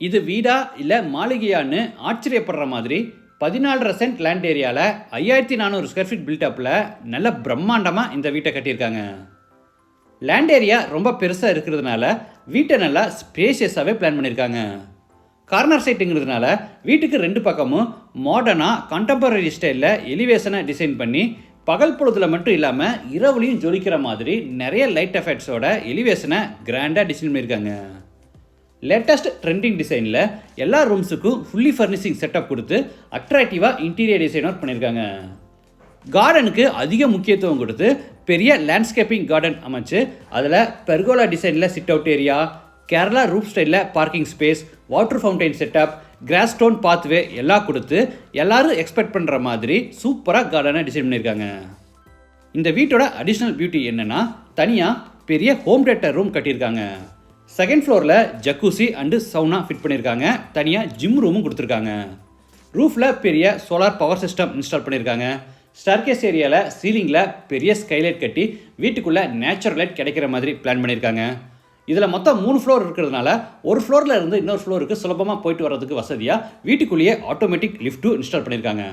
இது வீடா இல்லை மாளிகையான்னு ஆச்சரியப்படுற மாதிரி பதினாலரை சென்ட் லேண்ட் ஏரியாவில் ஐயாயிரத்தி நானூறு ஸ்கொயர் ஃபீட் பில்டப்பில் நல்ல பிரம்மாண்டமாக இந்த வீட்டை கட்டியிருக்காங்க. லேண்ட் ஏரியா ரொம்ப பெருசாக இருக்கிறதுனால வீட்டை நல்லா ஸ்பேஷியஸாகவே பிளான் பண்ணியிருக்காங்க. கார்னர் சைட்டுங்கிறதுனால வீட்டுக்கு ரெண்டு பக்கமும் மாடர்னாக கண்டெம்பரரி ஸ்டைலில் எலிவேஷனை டிசைன் பண்ணி பகல் பொழுதுல மட்டும் இல்லாமல் இரவுலையும் ஜொலிக்கிற மாதிரி நிறைய லைட் எஃபெக்ட்ஸோட எலிவேஷனை கிராண்டாக டிசைன் பண்ணியிருக்காங்க. லேட்டஸ்ட் ட்ரெண்டிங் டிசைனில் எல்லா ரூம்ஸுக்கும் ஃபுல்லி ஃபர்னிஷிங் செட்டப் கொடுத்து அட்ராக்டிவாக இன்டீரியர் டிசைன் ஒர்க் பண்ணியிருக்காங்க. கார்டனுக்கு அதிக முக்கியத்துவம் கொடுத்து பெரிய லேண்ட்ஸ்கேப்பிங் கார்டன் அமைச்சு அதில் பெர்கோலா டிசைனில் sit out area Kerala roof ஸ்டைலில் parking space water fountain setup grass stone pathway எல்லாம் கொடுத்து எல்லாரும் எக்ஸ்பெக்ட் பண்ணுற மாதிரி சூப்பராக கார்டனை டிசைன் பண்ணியிருக்காங்க. இந்த வீட்டோட அடிஷ்னல் பியூட்டி என்னென்னா தனியாக பெரிய ஹோம் தேட்டர் ரூம் கட்டியிருக்காங்க. செகண்ட் ஃப்ளோரில் ஜக்கூசி அண்டு சவுனா ஃபிட் பண்ணியிருக்காங்க தனியாக ஜிம் ரூமும் கொடுத்துருக்காங்க. ரூஃபில் பெரிய சோலார் பவர் சிஸ்டம் இன்ஸ்டால் பண்ணியிருக்காங்க ஸ்டார்கேஸ் ஏரியாவில் சீலிங்கில் பெரிய ஸ்கைலைட் கட்டி வீட்டுக்குள்ளே நேச்சுரல் லைட் கிடைக்கிற மாதிரி பிளான் பண்ணியிருக்காங்க இதில் மொத்தம் மூணு ஃப்ளோர் இருக்கிறதுனால ஒரு ஃப்ளோரில் இருந்து இன்னொரு ஃப்ளோருக்கு சுலபமாக போயிட்டு வர்றதுக்கு வசதியாக வீட்டுக்குள்ளேயே ஆட்டோமேட்டிக் லிஃப்ட்டும் இன்ஸ்டால் பண்ணியிருக்காங்க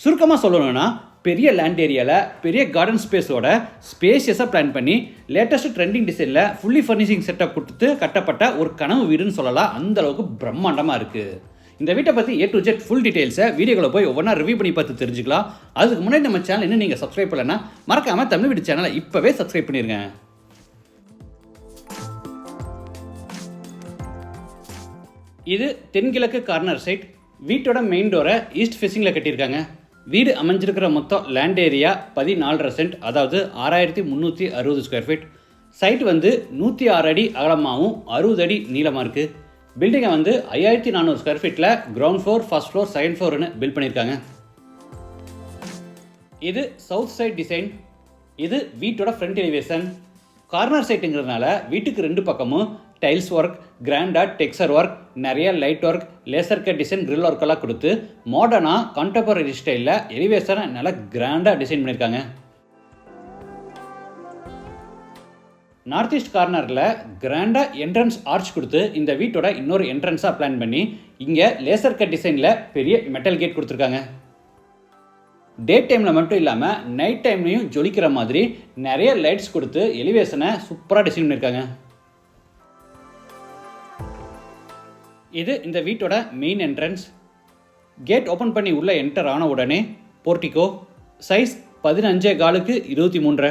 சுருக்கமாக சொல்லணும்னா பெரிய லேண்ட் ஏரியாவில் பெரிய கார்டன் ஸ்பேஸோட ஸ்பேஷியஸாக பிளான் பண்ணி லேட்டஸ்ட் ட்ரெண்டிங் டிசைனில் ஃபுல்லி ஃபர்னிஷிங் செட்டப் கொடுத்து கட்டப்பட்ட ஒரு கனவு வீடுன்னு சொல்லலாம். அந்த அளவுக்கு பிரம்மாண்டமாக இருக்குது இந்த வீட்டை பற்றி ஏ டு ஜெட் ஃபுல் டீட்டெயில்ஸை வீடியோவில் போய் ஒவ்வொன்றா ரிவ்யூ பண்ணி பார்த்து தெரிஞ்சுக்கலாம். அதுக்கு முன்னாடி நம்ம சேனல் இன்னும் நீங்கள் சப்ஸ்கிரைப் பண்ணலன்னா மறக்காமல் தமிழ் வீடு சேனலை இப்போவே சப்ஸ்கிரைப் பண்ணிடுங்க இது தென்கிழக்கு கார்னர் சைட் வீட்டோட மெயின் டோரை ஈஸ்ட் ஃபேஸிங்கில் கட்டியிருக்காங்க. வீடு அமைஞ்சிருக்கிற மொத்தம் லேண்ட் ஏரியா பதினாலரை சென்ட் அதாவது ஆறாயிரத்தி முந்நூற்றி அறுபது ஸ்கொயர் ஃபீட் சைட் வந்து நூற்றி ஆறு அடி அகலமாகவும் அறுபது அடி நீளமாக இருக்குது பில்டிங்கை வந்து ஐயாயிரத்தி நானூறு ஸ்கொயர் ஃபீட்டில் ground floor first floor second ஃப்ளோர்னு built பண்ணியிருக்காங்க. இது சவுத் சைட் டிசைன் இது வீட்டோட ஃப்ரண்ட் எலிவேஷன் கார்னர் சைட்டுங்கிறதுனால வீட்டுக்கு ரெண்டு பக்கமும் டைல்ஸ் ஒர்க் கிராண்டாக டெக்ஸர் ஒர்க் நிறைய light work laser cut design grill ஒர்க்கெல்லாம் கொடுத்து மாடர்னாக கண்டெம்பரரி ஸ்டைலில் எலிவேஷனை நல்லா கிராண்டாக டிசைன் பண்ணியிருக்காங்க. நார்த் ஈஸ்ட் கார்னரில் கிராண்டாக என்ட்ரன்ஸ் ஆர்ச் கொடுத்து இந்த வீட்டோட இன்னொரு என்ட்ரன்ஸாக பிளான் பண்ணி இங்கே லேசர் கட் டிசைனில் பெரிய மெட்டல் கேட் கொடுத்துருக்காங்க. டே டைமில் மட்டும் இல்லாமல் நைட் டைம்லையும் ஜொலிக்கிற மாதிரி நிறைய லைட்ஸ் கொடுத்து எலிவேஷனை சூப்பராக டிசைன் பண்ணியிருக்காங்க. இது இந்த வீட்டோட மெயின் என்ட்ரன்ஸ் கேட் ஓப்பன் பண்ணி உள்ளே என்டர் ஆன உடனே போர்ட்டிகோ சைஸ் பதினஞ்சே காலுக்கு இருபத்தி மூன்று.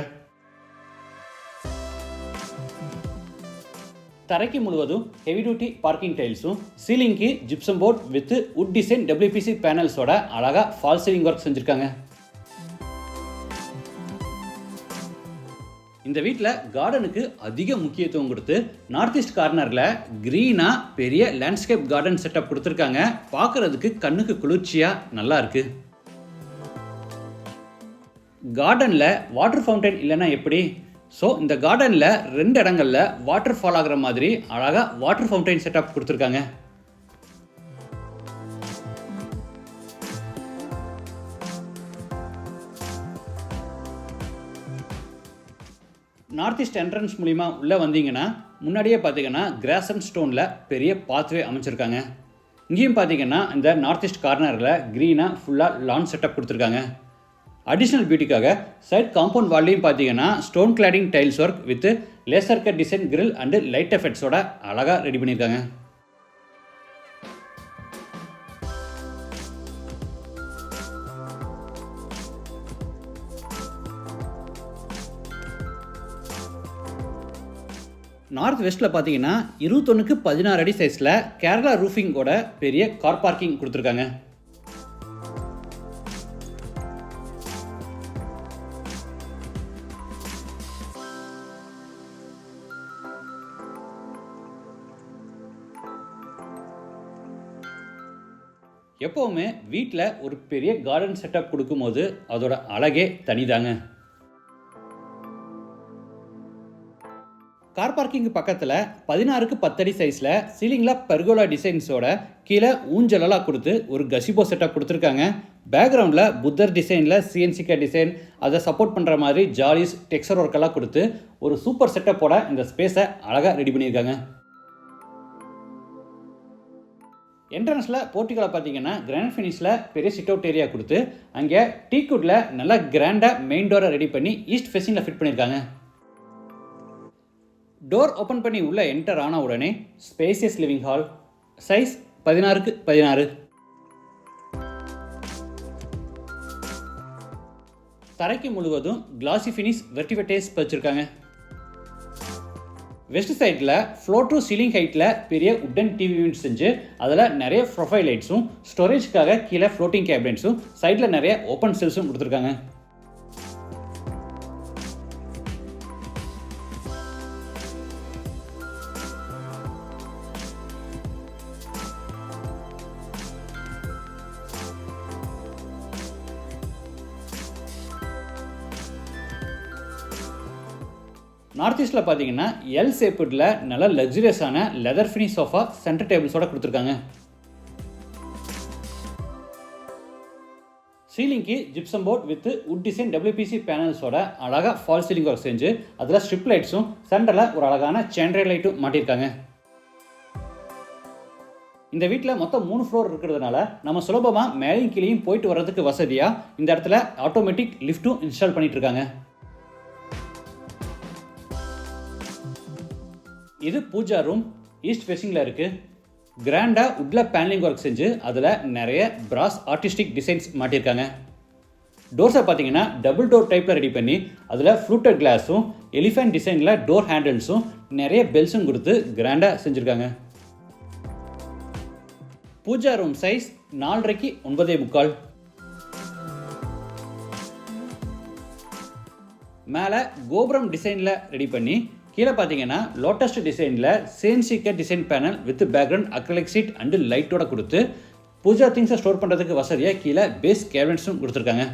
தரைக்கு முழுவதும் ஹெவி டியூட்டி பார்க்கிங் டைல்ஸும் சீலிங்க்கு gypsum board with wood design WPC பேனல்ஸோட அழகா ஃபால் சீலிங் ஒர்க் செஞ்சுருக்காங்க. இந்த வீட்டில் கார்டனுக்கு அதிக முக்கியத்துவம் கொடுத்து நார்த் ஈஸ்ட் கார்னரில் க்ரீனாக பெரிய லேண்ட்ஸ்கேப் கார்டன் செட்டப் கொடுத்துருக்காங்க. பார்க்குறதுக்கு கண்ணுக்கு குளிர்ச்சியாக நல்லா இருக்குது கார்டனில் வாட்டர் ஃபவுண்டைன் இல்லைன்னா எப்படி? ஸோ இந்த கார்டனில் ரெண்டு இடங்களில் வாட்டர் ஃபால் ஆகுற மாதிரி அழகாக வாட்டர் ஃபவுண்டைன் செட்டப் கொடுத்துருக்காங்க. நார்த் ஈஸ்ட் என்ட்ரன்ஸ் மூலிமா உள்ளே வந்தீங்கன்னா முன்னாடியே பார்த்தீங்கன்னா கிராஸ் அண்ட் ஸ்டோனில் பெரிய பாத்வே அமைச்சிருக்காங்க. இங்கேயும் பார்த்தீங்கன்னா இந்த நார்த் ஈஸ்ட் கார்னரில் க்ரீனாக ஃபுல்லாக லான் செட்டப் கொடுத்துருக்காங்க. அடிஷ்னல் பியூட்டிக்காக சைட் காம்பவுண்ட் வால்லையும் பார்த்தீங்கன்னா stone cladding tiles work with laser cut design grill and light எஃபெக்ட்ஸோட அழகாக ரெடி பண்ணியிருக்காங்க. நார்த் வெஸ்ட்டில் பார்த்தீங்கன்னா இருபத்தொன்னுக்கு பதினாறு அடி சைஸில் கேரளா ரூஃபிங்கோட பெரிய கார் பார்க்கிங் கொடுத்துருக்காங்க. எப்போவுமே வீட்டில் ஒரு பெரிய கார்டன் செட்டப் கொடுக்கும்போது அதோட அழகே தனிதாங்க. கார் பார்க்கிங் பக்கத்தில் பதினாறுக்கு பத்தடி சைஸில் சீலிங்கில் பெர்கோலா டிசைன்ஸோட கீழே ஊஞ்சலெல்லாம் கொடுத்து ஒரு கசிபோ செட்டப் கொடுத்துருக்காங்க. பேக்ரவுண்டில் புத்தர் டிசைனில் சிஎன்சிகே டிசைன் அதை சப்போர்ட் பண்ணுற மாதிரி ஜாலிஸ் டெக்ஸ்சர் ஒர்க்கெல்லாம் கொடுத்து ஒரு சூப்பர் செட்டப்போட இந்த ஸ்பேஸை அழகாக ரெடி பண்ணியிருக்காங்க. என்ட்ரன்ஸில் போர்ட்டிகளை பார்த்தீங்கன்னா கிராண்ட் ஃபினிஷில் பெரிய சிட் அவுட் ஏரியா கொடுத்து அங்கே டீக்குட்டில் நல்லா கிராண்டாக மெயின் டோரை ரெடி பண்ணி ஈஸ்ட் ஃபெசிங்கில் ஃபிட் பண்ணியிருக்காங்க. டோர் ஓப்பன் பண்ணி உள்ளே என்டர் ஆன உடனே ஸ்பேசியஸ் லிவிங் ஹால் சைஸ் பதினாறுக்கு பதினாறு. தரைக்கு முழுவதும் கிளாசி ஃபினிஷ் வெர்டிவெட்டேஸ் வச்சுருக்காங்க. வெஸ்ட் சைடில் ஃப்ளோர் டு சீலிங் ஹைட்டில் பெரிய உட்டன் டிவி யூனிட் செஞ்சு அதில் நிறைய ப்ரொஃபைல் லைட்ஸும் ஸ்டோரேஜ்க்காக கீழே ஃப்ளோட்டிங் கேபினட்ஸும் சைடில் நிறைய ஓப்பன் செல்ஸும் கொடுத்துருக்காங்க. நார்த் ஈஸ்டில் பார்த்தீங்கன்னா எல் சேப்புடில் நல்ல லக்ஸுரியஸான லெதர் ஃபினிஷ் சோஃபா சென்டர் டேபிள்ஸோட கொடுத்துருக்காங்க. சீலிங்க்கு gypsum board with wood design WPC பேனல்ஸோட அழகாக ஃபால் சீலிங் ஒர்க் செஞ்சு அதில் ஸ்ட்ரிப் லைட்ஸும் சென்டரில் ஒரு அழகான சேண்ட்ரே லைட்டும் மாட்டியிருக்காங்க. இந்த வீட்டில் மொத்தம் மூணு ஃப்ளோர் இருக்கிறதுனால நம்ம சுலபமாக மேலையும் கீழேயும் போயிட்டு வர்றதுக்கு வசதியாக இந்த இடத்துல ஆட்டோமேட்டிக் லிஃப்ட்டும் இன்ஸ்டால் பண்ணிட்டு இது பூஜா ரூம் ஈஸ்ட் ஃபேஸிங்கில் இருக்குது கிராண்டாக உட்டில் பேனலிங் ஒர்க் செஞ்சு அதில் நிறைய பிராஸ் ஆர்டிஸ்டிக் டிசைன்ஸ் மாட்டியிருக்காங்க டோர்ஸை பார்த்தீங்கன்னா டபுள் டோர் டைப்பில் ரெடி பண்ணி அதில் ஃப்ளூட்டட் கிளாஸும் எலிஃபென்ட் டிசைனில் டோர் ஹேண்டில்ஸும் நிறைய பெல்ஸும் கொடுத்து கிராண்டாக செஞ்சுருக்காங்க. பூஜா ரூம் சைஸ் நாலரைக்கு ஒன்பதே முக்கால். மேலே கோபுரம் டிசைனில் ரெடி பண்ணி கீழே பார்த்தீங்கன்னா லோட்டஸ்ட் டிசைனில் சேன்சிக்க design panel with background acrylic sheet and லைட்டோட கொடுத்து பூஜா திங்ஸை ஸ்டோர் பண்ணுறதுக்கு வசதியாக கீழே பேஸ் கேபினட்ஸும் கொடுத்துருக்காங்க.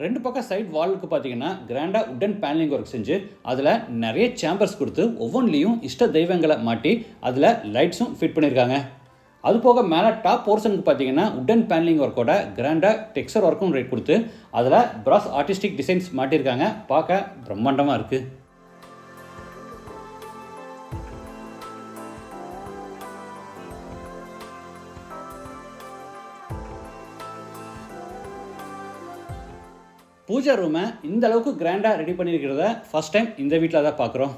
ரெண்டு பக்கம் சைட் வாலுக்கு பார்த்தீங்கன்னா கிராண்டாக உட்டன் பேனலிங் ஒர்க் செஞ்சு அதில் நிறைய சேம்பர்ஸ் கொடுத்து ஒவ்வொன்றிலையும் இஷ்ட தெய்வங்களை மாட்டி அதில் லைட்ஸும் ஃபிட் பண்ணியிருக்காங்க அது போக மேலே டாப் போர்ஷனுக்கு பார்த்தீங்கன்னா உட்டன் பேனலிங் ஒர்க்கோட கிராண்டாக டெக்ஸர் ஒர்க்கும் ரேட் கொடுத்து அதில் ப்ராஸ் ஆர்டிஸ்டிக் டிசைன்ஸ் மாட்டியிருக்காங்க பார்க்க பிரம்மாண்டமாக இருக்குது பூஜை ரூமை இந்த அளவுக்கு கிராண்டாக ரெடி பண்ணியிருக்கிறத ஃபர்ஸ்ட் டைம் இந்த வீட்டில் தான் பார்க்குறோம்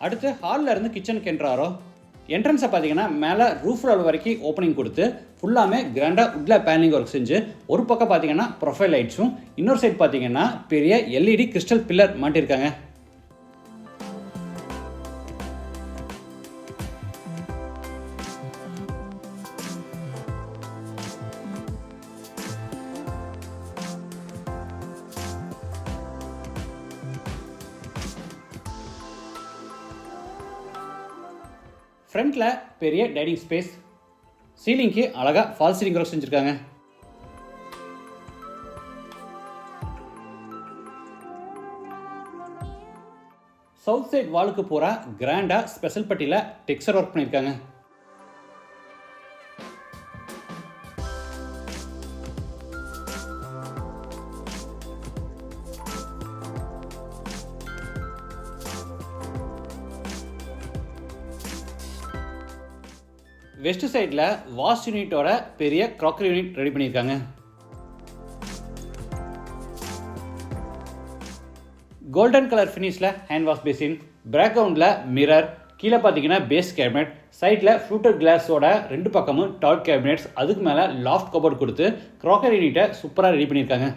அடுத்து ஹாலில் இருந்து கிச்சனுக்கு என்றாரோ என்ட்ரன்ஸை பார்த்தீங்கன்னா மேலே ரூஃப் லெவல் வரைக்கும் ஓப்பனிங் கொடுத்து ஃபுல்லாமே கிராண்டாக உட்ல பேனலிங் ஒர்க் செஞ்சு ஒரு பக்கம் பார்த்தீங்கன்னா ப்ரொஃபைல் லைட்ஸும் இன்னொரு சைட் பார்த்தீங்கன்னா பெரிய எல்இடி கிறிஸ்டல் பில்லர் மாட்டியிருக்காங்க ஃப்ரண்ட்டில் பெரிய டைனிங் ஸ்பேஸ் சீலிங்க்கு அழகாக ஃபால் சீலிங் ஒர்க் செஞ்சுருக்காங்க. சவுத் சைட் வாலுக்கு போகிற கிராண்டாக ஸ்பெஷல் பட்டியில் டெக்ஸ்சர் ஒர்க் பண்ணியிருக்காங்க வெஸ்ட் சைடில் வாஷ் யூனிட்டோட பெரிய க்ராக்கரி யூனிட் ரெடி பண்ணியிருக்காங்க. கோல்டன் கலர் ஃபினிஷில் ஹேண்ட் வாஷ் பேசின் பேக்ரவுண்டில் மிரர் கீழே பார்த்தீங்கன்னா பேஸ் கேபினெட் சைடில் ஃப்ளூட்டர் கிளாஸோட ரெண்டு பக்கமும் டாட் கேபினெட்ஸ் அதுக்கு மேலே லாஃப்ட் கபோர்ட் கொடுத்து க்ராக்கரி யூனிட்டை சூப்பராக ரெடி பண்ணியிருக்காங்க.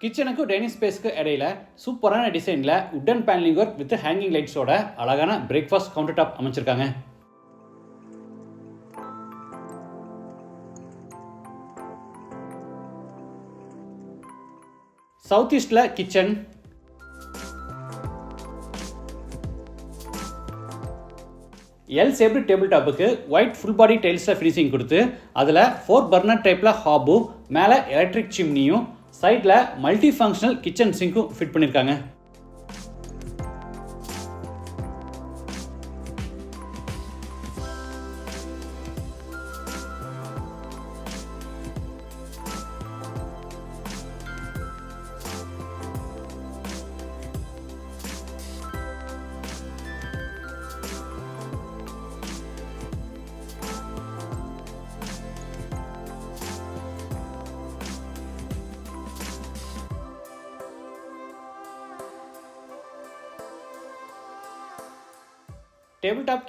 கிச்சனுக்கும் டைனிங் ஸ்பேஸ்க்கு இடையில சூப்பரான டிசைனில் wooden panelling work with hanging லைட்ஸோட அழகான பிரேக்ஃபாஸ்ட் கவுண்டர் டாப் அமைச்சிருக்காங்க. சவுத் ஈஸ்டில் கிச்சன் எல் சேப்டு டேபிள் டாப்புக்கு ஒயிட் ஃபுல் பாடி டைல்ஸில் ஃபினிஷிங் கொடுத்து அதில் ஃபோர் பர்னர் டைப்பில் ஹாபு மேலே எலக்ட்ரிக் சிம்னியும் சைடில் மல்டி ஃபங்க்ஷனல் கிச்சன் சிங்க்கும் ஃபிட் பண்ணியிருக்காங்க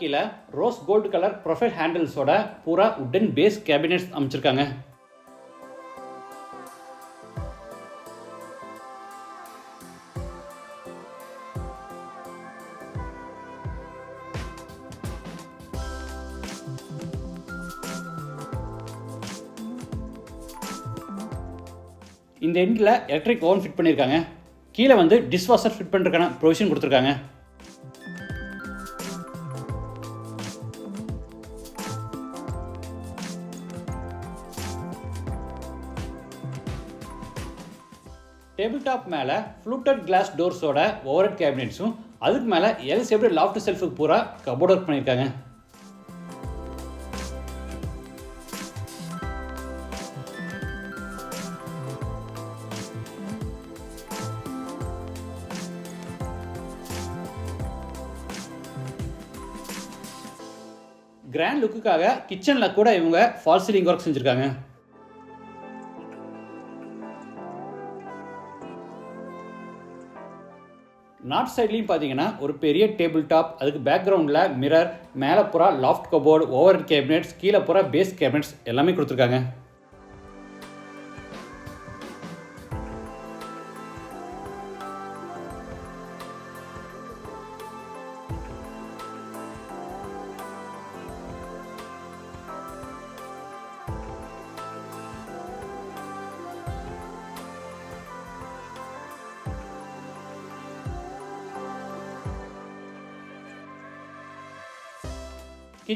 கீழே ரோஸ் கோல்டு கலர் ப்ரொஃபைல் ஹேண்டில்ஸோட பூரா உட்டன் பேஸ் கேபினெட்ஸ் அமைச்சிருக்காங்க. இந்த எண்டில் எலக்ட்ரிக் ஓவன் ஃபிட் பண்ணியிருக்காங்க கீழே வந்து டிஷ்வாஷர் ஃபிட் பண்ணுறதுக்கான ப்ரொவிஷன் கொடுத்துருக்காங்க. டேபிள் டாப் மேலே ஃப்ளூட்டட் கிளாஸ் டோர்ஸோட ஓவர் கேபினெட்ஸும் அதுக்கு மேலே எல் சேப்டு லாஃப்ட் செல்ஃபுக்கு பூரா கபோர்ட் ஒர்க் பண்ணியிருக்காங்க கிராண்ட் லுக்குக்காக கிச்சனில் கூட இவங்க ஃபால்சிலிங் ஒர்க் செஞ்சுருக்காங்க. நார்த் சைட்லேயும் பார்த்தீங்கன்னா ஒரு பெரிய டேபிள் டாப் அதுக்கு பேக்ரவுண்டில் மிரர் மேலே புறா லாஃப்ட் கபோர்டு ஓவர் கேபினெட்ஸ் கீழே புறா பேஸ் கேபினெட்ஸ் எல்லாமே கொடுத்துருக்காங்க.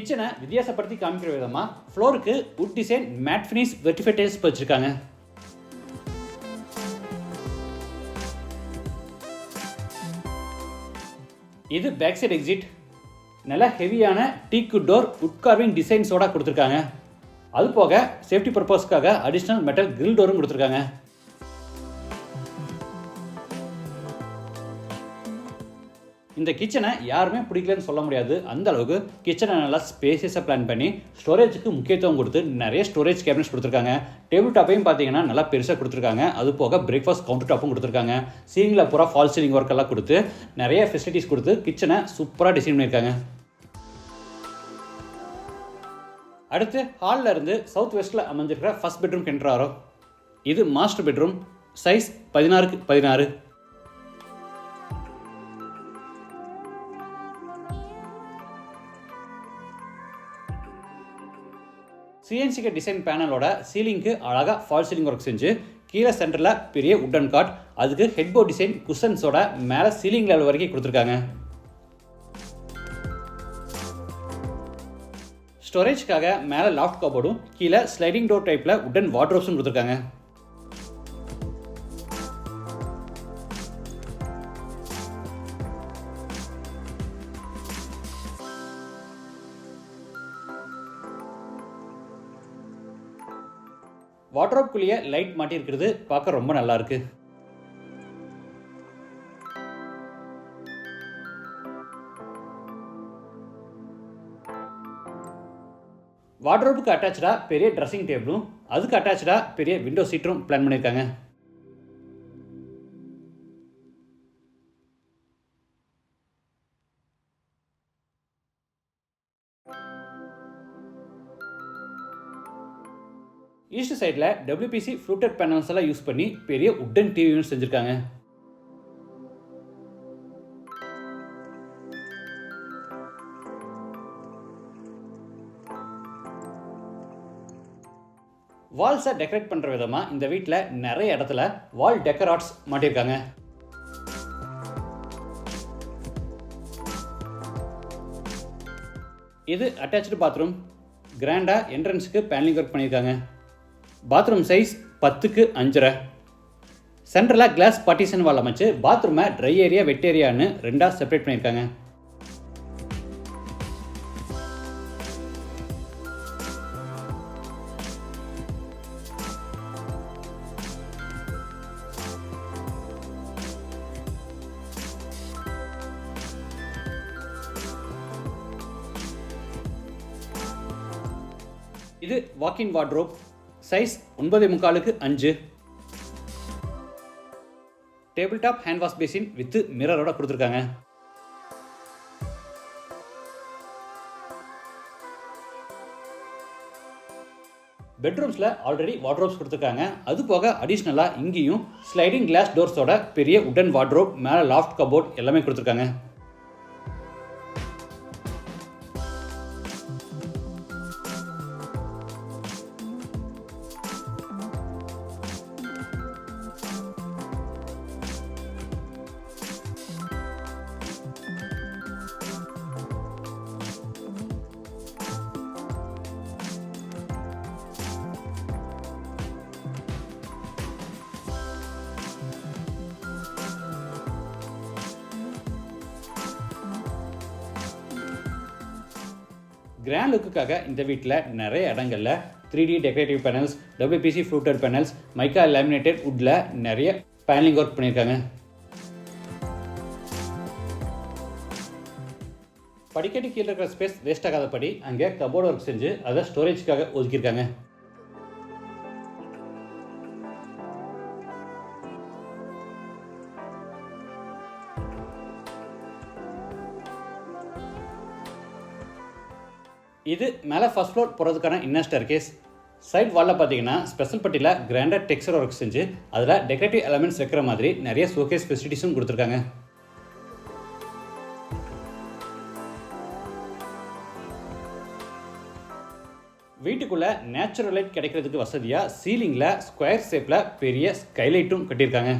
கிச்சனை வித்தியாசப்படுத்தி காமிக்கிற விதமாக ஃப்ளோருக்கு உட் டிசைன் மேட் ஃபினிஷ் வெர்டிஃபை வச்சுருக்காங்க. இது பேக் சைட் எக்ஸிட் நல்ல ஹெவியான டீக்கு டோர் உட் கார்விங் டிசைன்ஸோட கொடுத்துருக்காங்க. அது போக சேஃப்டி பர்பஸ்க்காக அடிஷ்னல் மெட்டல் கிரில் டோரும் கொடுத்துருக்காங்க. இந்த கிச்சனை யாருமே பிடிக்கலன்னு சொல்ல முடியாது. அந்த அளவுக்கு கிச்சனை நல்லா ஸ்பேசியஸாக பிளான் பண்ணி ஸ்டோரேஜுக்கு முக்கியத்துவம் கொடுத்து நிறைய ஸ்டோரேஜ் கேபினட்ஸ் கொடுத்துருக்காங்க. டேபிள் டாப்பையும் பார்த்தீங்கன்னா நல்லா பெருசாக கொடுத்துருக்காங்க. அது போக பிரேக்ஃபாஸ்ட் கவுண்டர் டாப்பும் கொடுத்துருக்காங்க. சீலிங்கில் பூரா ஃபால் சீலிங் ஒர்க் எல்லாம் கொடுத்து நிறைய ஃபெசிலிட்டிஸ் கொடுத்து கிச்சனை சூப்பராக டிசைன் பண்ணியிருக்காங்க. அடுத்து ஹாலில் இருந்து சவுத் வெஸ்ட்டில் அமைஞ்சிருக்கிற ஃபர்ஸ்ட் பெட்ரூம் கென்ட்ராரோ இது மாஸ்டர் பெட்ரூம் சைஸ் பதினாறுக்கு பதினாறு. சிஎன்சிகே டிசைன் பேனலோட சீலிங்க்கு அழகாக ஃபால் சீலிங் ஒர்க் செஞ்சு கீழே சென்டரில் பெரிய உட்டன் காட் அதுக்கு ஹெட்போர்ட் டிசைன் குஷன்ஸோட மேலே சீலிங் லெவல் வரைக்கும் கொடுத்துருக்காங்க. ஸ்டோரேஜ்க்காக மேலே லாஃப்ட் கபோர்டும் கீழே ஸ்லைடிங் டோர் டைப்பில் உட்டன் வாட்ரோப்ஸும் கொடுத்துருக்காங்க. வாட்ரோப்குள்ளேயே லைட் மாட்டியிருக்கிறது. பார்க்க ரொம்ப நல்லா இருக்கு வாட்ரோப்புக்கு அட்டாச்சாக பெரிய ட்ரெஸ்ஸிங் டேபிளும் அதுக்கு அட்டாச்சாக பெரிய விண்டோ சீட்டும் பிளான் பண்ணியிருக்காங்க. ஈஸ்ட் சைடில் டபிள்யூபிசி ஃப்ளூட்டட் பேனல்ஸ் எல்லாம் யூஸ் பண்ணி பெரிய உட்டன் டிவி செஞ்சுருக்காங்க. வால்ஸை டெக்கரேட் பண்ணுற விதமாக இந்த வீட்டில் நிறைய இடத்துல வால் டெக்கராட்ஸ் மாட்டியிருக்காங்க இது அட்டாச்சு பாத்ரூம் கிராண்டாக என்ட்ரன்ஸுக்கு பேனலிங் ஒர்க் பண்ணியிருக்காங்க பாத்ரூம் சைஸ் பத்துக்கு அஞ்சரை. சென்ட்ரலாக கிளாஸ் பார்ட்டிஷன் வால் அமைச்சு பாத்ரூமை ட்ரை ஏரியா வெட் ஏரியான்னு ரெண்டாக செப்பரேட் பண்ணியிருக்காங்க. இது வாக்கின் வார்ட்ரோப் சைஸ் ஒன்பதே முக்காலுக்கு அஞ்சு. Table top hand wash basin with மிரரோட கொடுத்துருக்காங்க. பெட்ரூம்ஸில் ஆல்ரெடி வார்ட்ரோப்ஸ் கொடுத்துருக்காங்க. அது போக அடிஷ்னலாக இங்கேயும் ஸ்லைடிங் கிளாஸ் டோர்ஸோட பெரிய உடன் வார்ட்ரோப் மேலே லாஃப்ட் கபோர்ட் எல்லாமே கொடுத்துருக்காங்க. கிராண்ட் லுக்குக்காக இந்த வீட்டில் நிறைய இடங்களில் three D decorative panels WPC fluted panels mica laminated வுட்டில் நிறைய பேனலிங் ஒர்க் பண்ணியிருக்காங்க. படிக்கட்டு கீழே இருக்கிற ஸ்பேஸ் வேஸ்ட் ஆகாதபடி அங்கே கபோர்டு ஒர்க் செஞ்சு அதை ஸ்டோரேஜ்க்காக ஒதுக்கியிருக்காங்க. இது மேலே ஃபர்ஸ்ட் ஃப்ளோர் போகிறதுக்கான இன்னர் கேஸ் சைட் வாலில் பார்த்தீங்கன்னா ஸ்பெஷல் பட்டியில் கிராண்டட் டெக்ஸ்சர் ஒர்க் செஞ்சு அதில் டெக்கரேட்டிவ் எலமெண்ட்ஸ் வைக்கிற மாதிரி நிறைய ஷோகேஸ் ஃபெசிலிட்டிஸும் கொடுத்துருக்காங்க. வீட்டுக்குள்ளே நேச்சுரல் லைட் கிடைக்கிறதுக்கு வசதியாக சீலிங்கில் ஸ்கொயர் ஷேப்பில் பெரிய ஸ்கைலைட்டும் கட்டியிருக்காங்க.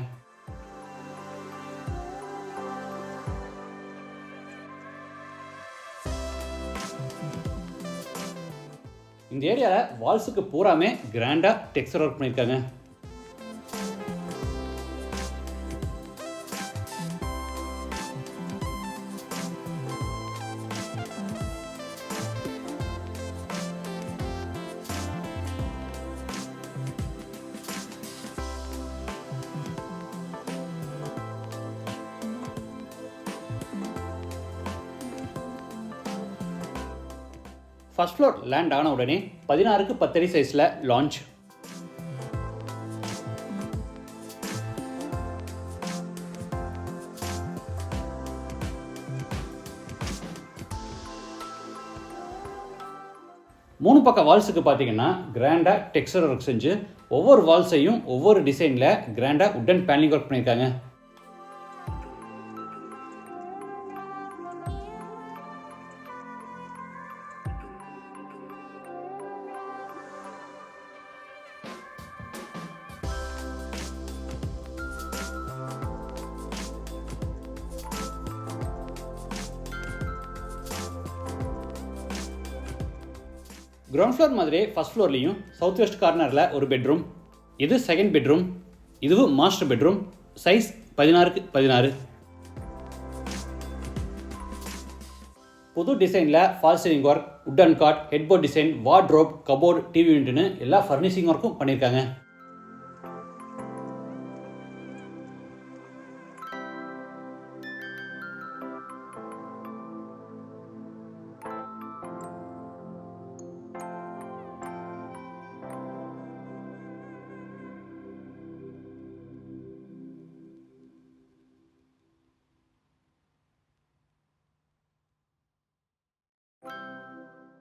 இந்த ஏரியாவில் வால்ஸுக்கு பூராமே கிராண்டாக டெக்ஸ்டர் ஒர்க் பண்ணியிருக்காங்க ஃபர்ஸ்ட் ஃப்ளோர் லேண்ட் ஆன உடனே பதினாறுக்கு பத்தடி சைஸில் லான்ச் மூணு பக்கம் வால்ஸுக்கு பார்த்தீங்கன்னா கிராண்டாக டெக்ஸ்டர் ஒர்க் செஞ்சு ஒவ்வொரு வால்ஸையும் ஒவ்வொரு டிசைனில் கிராண்டாக உட்டன் பேனலிங் ஒர்க் பண்ணியிருக்காங்க. கிரவுண்ட் ஃப்ளோர் மாதிரியே ஃபர்ஸ்ட் ஃப்ளோர்லேயும் சவுத் வெஸ்ட் கார்னரில் ஒரு பெட்ரூம் இது செகண்ட் பெட்ரூம் இதுவும் மாஸ்டர் பெட்ரூம் சைஸ் பதினாறுக்கு பதினாறு. புது டிசைனில் fall ceiling work wooden cot headboard design wardrobe cupboard TV யூனிட்னு எல்லா ஃபர்னிஷிங் ஒர்க்கும் பண்ணியிருக்காங்க.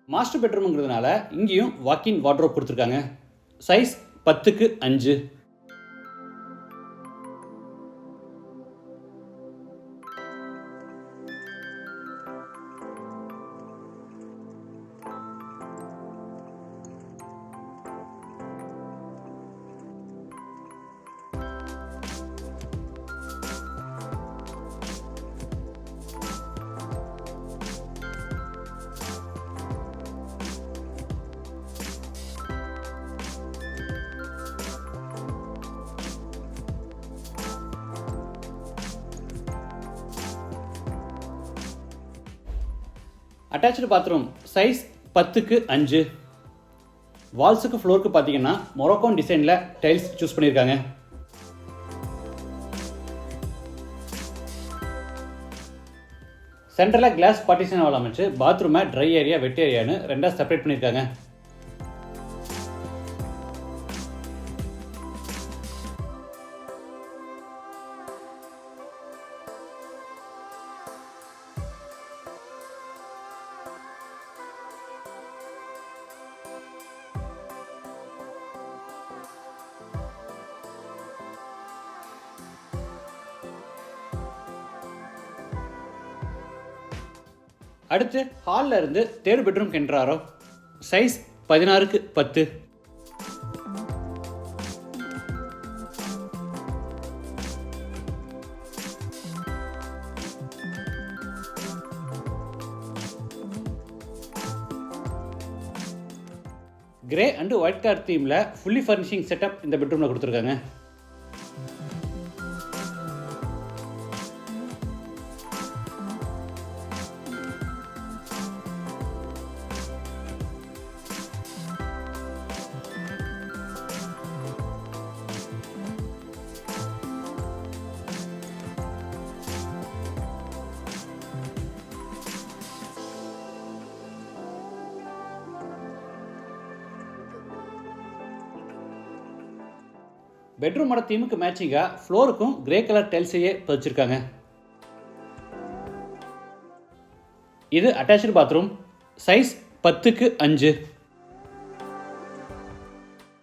மாஸ்டர் பெட்ரூம்ங்கிறதுனால இங்கேயும் வாக்கின் வார்ட்ரோப் கொடுத்துருக்காங்க. சைஸ் பத்துக்கு அஞ்சு. அட்டாச்சு பாத்ரூம் சைஸ் பத்துக்கு அஞ்சு. வால்ஸுக்கு ஃப்ளோருக்கு பார்த்தீங்கன்னா மொரோக்கோன் டிசைனில் டைல்ஸ் சூஸ் பண்ணியிருக்காங்க சென்டரில் கிளாஸ் பார்ட்டிஷன் அமைச்சு பாத்ரூமை ட்ரை ஏரியா வெட் ஏரியான்னு ரெண்டாக செப்பரேட் பண்ணியிருக்காங்க அடுத்து ஹாலில் இருந்து தேர்ட் பெட்ரூம் கென்றாரோ? சைஸ் பதினாறுக்கு பத்து. கிரே அண்டு ஒயிட் கார் தீமில் ஃபுல்லி ஃபர்னிஷிங் செட்டப் இந்த பெட்ரூமில் கொடுத்துருக்காங்க. பெட்ரூமோட தீமுக்கு மேட்சிங்காக ஃப்ளோருக்கும் கிரே கலர் டைல்ஸையே பதிச்சிருக்காங்க இது அட்டாச்சு பாத்ரூம். சைஸ் பத்துக்கு அஞ்சு.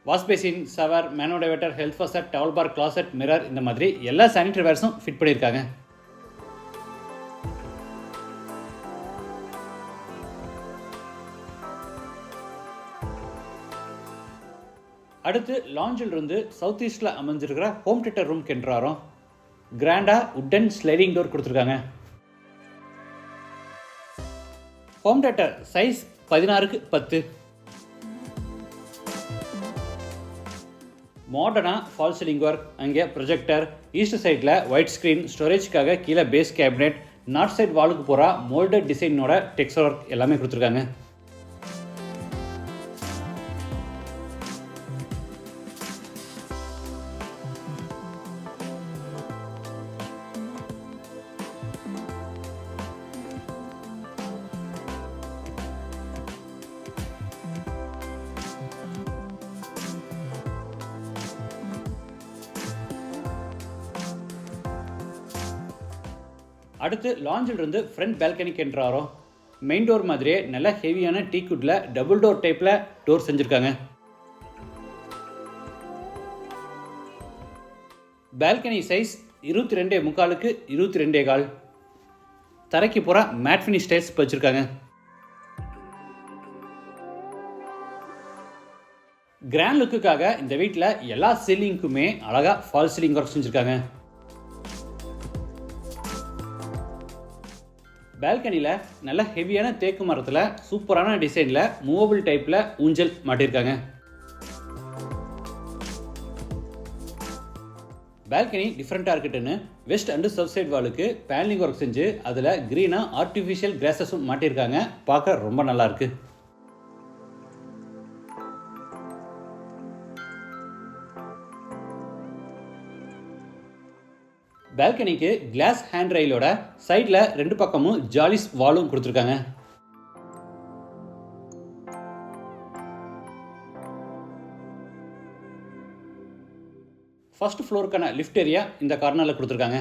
Wash basin shower மேனோடைவேட்டர் health faucet towel bar closet mirror இந்த மாதிரி எல்லா சானிடரி வேர்ஸும் ஃபிட் பண்ணியிருக்காங்க. அடுத்து லாஞ்சில் இருந்து சவுத் ஈஸ்டில் அமைஞ்சிருக்கிற ஹோம் தியேட்டர் ரூம் கென்றாரம். கிராண்டாக உட்டன் ஸ்லைடிங் டோர் கொடுத்துருக்காங்க. ஹோம் தியேட்டர் சைஸ் பதினாறுக்கு பத்து. மாடர்னாக ஃபால் சீலிங் ஒர்க் அங்கே ப்ரொஜெக்டர் ஈஸ்ட் சைடில் ஒயிட் ஸ்க்ரீன் ஸ்டோரேஜ்க்காக கீழே பேஸ் கேபினெட் நார்த் சைட் வாலுக்கு போகிற மோல்டட் டிசைனோட டெக்ஸ்ட் ஒர்க் எல்லாமே கொடுத்துருக்காங்க. அடுத்து லாஞ்சில் இருந்து ஃப்ரண்ட் பால்கனிக்கு என்றாரோ மெயின் டோர் மாதிரியே நல்ல ஹெவியான டீ குட்டில் டபுள் டோர் டைப்பில் டோர் செஞ்சுருக்காங்க. பால்கனி சைஸ் இருபத்தி ரெண்டே முக்காலுக்கு இருபத்தி ரெண்டே கால். தரைக்கு பூரா மேட் ஃபினிஷ் டைல்ஸ் வச்சுருக்காங்க. கிராண்ட் லுக்குக்காக இந்த வீட்டில் எல்லா சீலிங்க்குமே அழகாக ஃபால் சீலிங் ஒர்க் செஞ்சுருக்காங்க. பால்கனியில் நல்ல ஹெவியான தேக்கு மரத்தில் சூப்பரான டிசைனில் மூவபிள் டைப்பில் ஊஞ்சல் மாட்டியிருக்காங்க பால்கனி டிஃப்ரெண்ட்டாக இருக்கட்டுன்னு வெஸ்ட் அண்டு சவுத் சைட் வாலுக்கு பேனலிங் ஒர்க் செஞ்சு அதில் க்ரீனாக ஆர்டிஃபிஷியல் கிராஸஸும் மாட்டியிருக்காங்க பார்க்க ரொம்ப நல்லாயிருக்கு பால்கனிக்கு கிளாஸ் ஹேண்ட் ரயிலோட சைடில் ரெண்டு பக்கமும் ஜாலிஸ் வாலும் கொடுத்துருக்காங்க. ஃபர்ஸ்ட் ஃப்ளோருக்கான லிஃப்ட் ஏரியா இந்த கார்னரில் கொடுத்துருக்காங்க.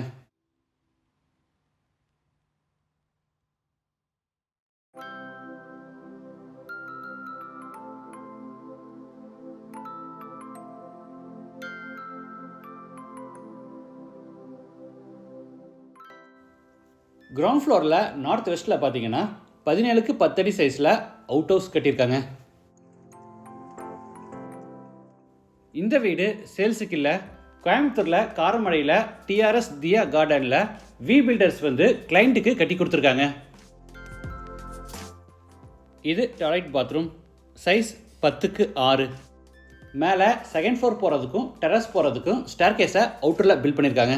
கிரவுண்ட் ஃப்ளோரில் நார்த் வெஸ்ட்டில் பார்த்தீங்கன்னா பதினேழுக்கு பத்தடி சைஸில் அவுட் ஹவுஸ் கட்டியிருக்காங்க. இந்த வீடு சேல்ஸுக்கு இல்லை கோயம்புத்தூரில் காரமடையில் டிஆர்எஸ் தியா கார்டனில் வி பில்டர்ஸ் வந்து கிளைண்ட்டுக்கு கட்டி கொடுத்துருக்காங்க. இது டாய்லெட் பாத்ரூம் சைஸ் பத்துக்கு ஆறு. மேலே செகண்ட் ஃப்ளோர் போகிறதுக்கும் டெரஸ் போகிறதுக்கும் ஸ்டேர்கேஸை அவுட்டரில் பில்ட் பண்ணியிருக்காங்க.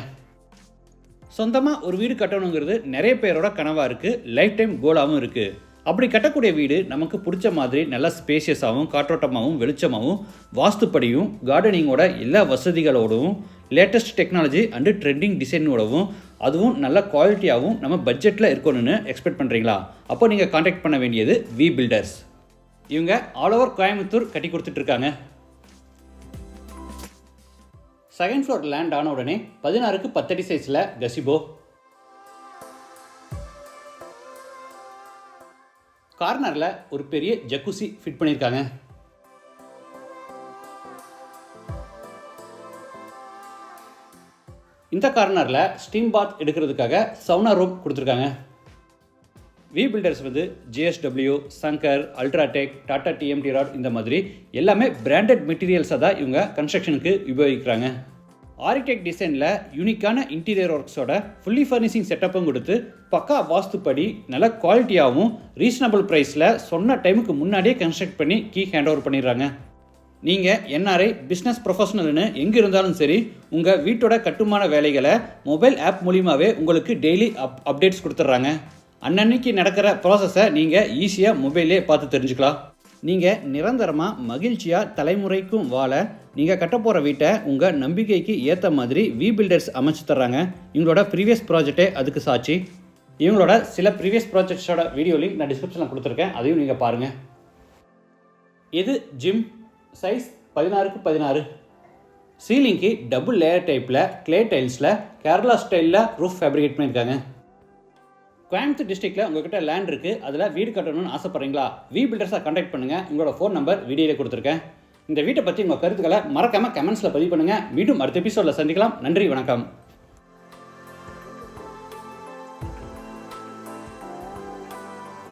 சொந்தமாக ஒரு வீடு கட்டணுங்கிறது நிறைய பேரோட கனவாக இருக்குது லைஃப் டைம் கோலாகவும் இருக்குது அப்படி கட்டக்கூடிய வீடு நமக்கு பிடிச்ச மாதிரி நல்லா ஸ்பேஷியஸாகவும் காற்றோட்டமாகவும் வெளிச்சமாகவும் வாஸ்துப்படியும் கார்டனிங்கோட எல்லா வசதிகளோடவும் லேட்டஸ்ட் டெக்னாலஜி அண்டு ட்ரெண்டிங் டிசைனோடவும் அதுவும் நல்ல குவாலிட்டியாகவும் நம்ம பட்ஜெட்டில் இருக்கணும்னு எக்ஸ்பெக்ட் பண்ணுறீங்களா அப்போ நீங்கள் காண்டாக்ட் பண்ண வேண்டியது வி பில்டர்ஸ் இவங்க ஆல் ஓவர் கோயம்புத்தூர் கட்டி கொடுத்துட்ருக்காங்க செகண்ட் ஃப்ளோர் லேண்ட் ஆன உடனே பதினாறுக்கு பத்தடி சைஸில் கசிபோ. கார்னரில் ஒரு பெரிய ஜக்குசி ஃபிட் பண்ணியிருக்காங்க. இந்த கார்னரில் ஸ்டீம் பாத் எடுக்கிறதுக்காக சவுனா ரூம் கொடுத்துருக்காங்க. வி பில்டர்ஸ் வந்து JSW Shankar UltraTech Tata TMT rod இந்த மாதிரி எல்லாமே பிராண்டட் மெட்டீரியல்ஸை தான் இவங்க கன்ஸ்ட்ரக்ஷனுக்கு உபயோகிக்கிறாங்க. ஆர்கிடெக்ட் டிசைனில் யூனிக்கான இன்டீரியர் ஒர்க்ஸோட ஃபுல்லி ஃபர்னிஷிங் செட்டப்பும் கொடுத்து பக்கா வாஸ்துப்படி நல்ல குவாலிட்டியாகவும் ரீசனபிள் ப்ரைஸில் சொன்ன டைமுக்கு முன்னாடியே கன்ஸ்ட்ரக்ட் பண்ணி கீ ஹேண்ட் ஓவர் பண்ணிடுறாங்க நீங்கள் என்ஆர்ஐ பிஸ்னஸ் ப்ரொஃபஷனல்னு எங்கே இருந்தாலும் சரி உங்கள் வீட்டோட கட்டுமான வேலைகளை மொபைல் ஆப் மூலியமாகவே உங்களுக்கு டெய்லி அப் அப்டேட்ஸ் கொடுத்துட்றாங்க. அன்னன்னைக்கு நடக்கிற ப்ராசஸை நீங்கள் ஈஸியாக மொபைலே பார்த்து தெரிஞ்சுக்கலாம். நீங்கள் நிரந்தரமாக மகிழ்ச்சியாக தலைமுறைக்கும் வாழ நீங்கள் கட்ட போகிற வீட்டை உங்கள் நம்பிக்கைக்கு ஏற்ற மாதிரி வி பில்டர்ஸ் அமைச்சு தர்றாங்க. இவங்களோட ப்ரீவியஸ் ப்ராஜெக்டே அதுக்கு சாட்சி. இவங்களோட சில ப்ரீவியஸ் ப்ராஜெக்ட்ஸோட வீடியோ லிங்க் நான் டிஸ்கிரிப்ஷனில் கொடுத்துருக்கேன். அதையும் நீங்கள் பாருங்கள் இது ஜிம் சைஸ் பதினாறுக்கு பதினாறு. சீலிங்க்கு டபுள் லேயர் டைப்பில் க்ளே டைல்ஸில் கேரளா ஸ்டைலில் ரூஃப் ஃபேப்ரிகேட் பண்ணியிருக்காங்க. கோயம்புத்தூர் டிஸ்ட்ரிக்ட்டில் உங்ககிட்ட லேண்ட் இருக்குது அதில் வீடு கட்டணும்னு ஆசைப்பட்றீங்களா? வி பில்டர்ஸாக கான்டாக்ட் பண்ணுங்கள் உங்களோட ஃபோன் நம்பர் வீடியோவில் கொடுத்துருக்கேன். இந்த வீட்டை பற்றி உங்கள் கருத்துக்களை மறக்காமல் கமெண்ட்ஸில் பதிவு பண்ணுங்கள் மீண்டும் அடுத்த எபிசோடில் சந்திக்கலாம். நன்றி வணக்கம்.